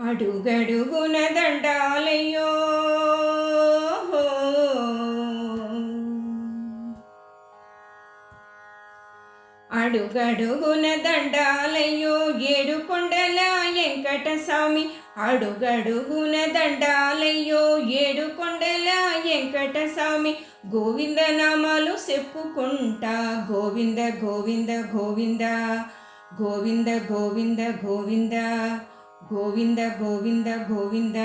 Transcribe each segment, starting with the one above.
అడుగడుగున దండాలయ్యో. అడుగడుగున దండాలయ్యో ఏడు కొండల వెంకట స్వామి అడుగడుగున దండాలయ్యో ఏడు కొండల వెంకట స్వామి గోవింద నామాలు చెప్పుకుంటా. గోవింద గోవింద గోవింద. గోవింద గోవింద గోవింద. గోవింద గోవింద గోవింద.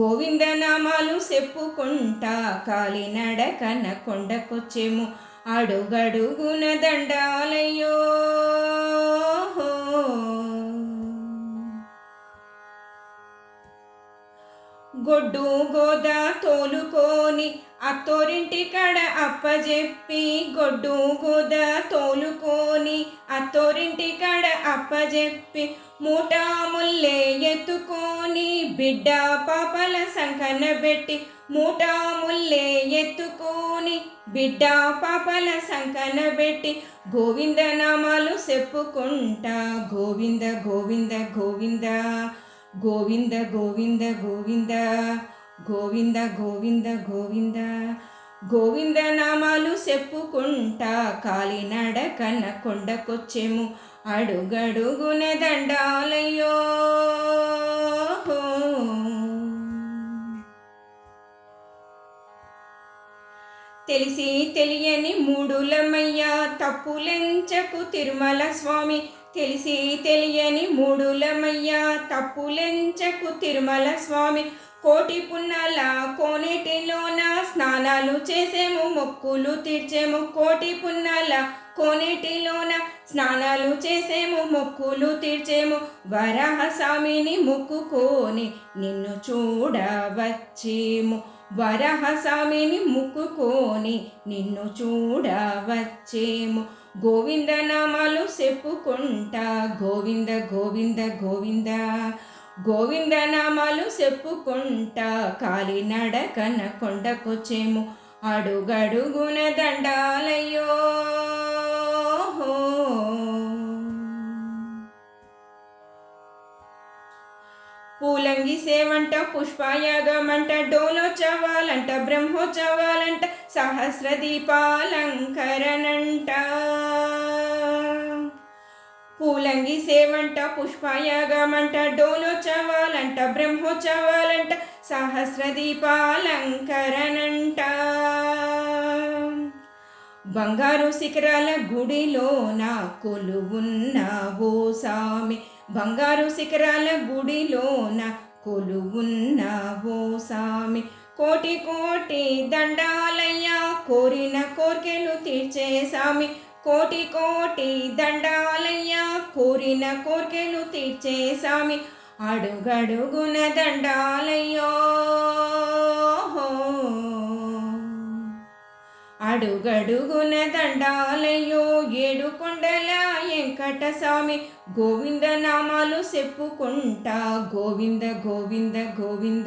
గోవింద నామాలు చెప్పుకుంటా కాలినడకన కొండకొచ్చేము అడుగడుగున దండాలయ్యో. గొడ్డు గోద తోలుకొని అత్తోరింటి కడ అప్పజెప్పి గొడ్డు గోద తోలుకొని అత్తో అప్పజెప్పి మూటాముల్లే ఎత్తుకొని బిడ్డ పాపల సంకన పెట్టి మూటాముల్లే ఎత్తుకొని బిడ్డ పాపల సంకన పెట్టి గోవింద నామాలు చెప్పుకుంటా. గోవింద గోవింద గోవింద గోవింద గోవింద గోవింద గోవింద గోవింద గోవింద గోవింద నామాలు చెప్పుకుంటా. కాలినడకన కొండకొచ్చేము. అడుగడుగున దండాలయ్యో. తెలిసి తెలియని మూడులమయ్యా తప్పులెంచకు తిరుమల స్వామి. తెలిసి తెలియని మూడులమయ్యా తప్పులెంచకు తిరుమల స్వామి. కోటి పున్నాల కోనేటిలోన స్నానాలు చేసేము మొక్కులు తీర్చేము. కోటి పున్నాల కోనేటిలోన స్నానాలు చేసేము మొక్కులు తీర్చేము. వరహ స్వామిని మొక్కుకొని నిన్ను చూడవచ్చేము. వరహస్వామిని ముక్కుకొని నిన్ను చూడవచ్చేము. గోవింద నామాలు చెప్పుకుంటా గోవింద గోవింద గోవింద. గోవింద నామాలు చెప్పుకుంటా కాలినడకన కొండకొచ్చేము అడుగడుగున దండాలయ్యో. పూలంగి సేవంట పుష్పయాగమంట డోలోత్సవాలంట బ్రహ్మోత్సవాలంట సహస్ర దీపాలంకరణంట పూలంగి సేవంట పుష్పయాగమంట డోలోత్సవాలంట బ్రహ్మోత్సవాలంట సహస్ర దీపాలంకరణంట బంగారు శిఖరాల గుడిలోన కొలువున్న ఓ సామి బంగారు శిఖరాల గుడిలోన కొలువున్న ఓ సామి కోటి కోటి దండాలయ్యా కోరిన కోర్కెలు తీర్చే సామి. కోటి కోటి దండాలయ్యా కోరిన కోర్కెలు తీర్చే సామి. అడుగడుగున దండాలయ్యో అడుగడుగున దండాలయ్యో ఏడు కొండల వెంకట స్వామి గోవింద నామాలు చెప్పుకుంటా గోవింద గోవింద గోవింద.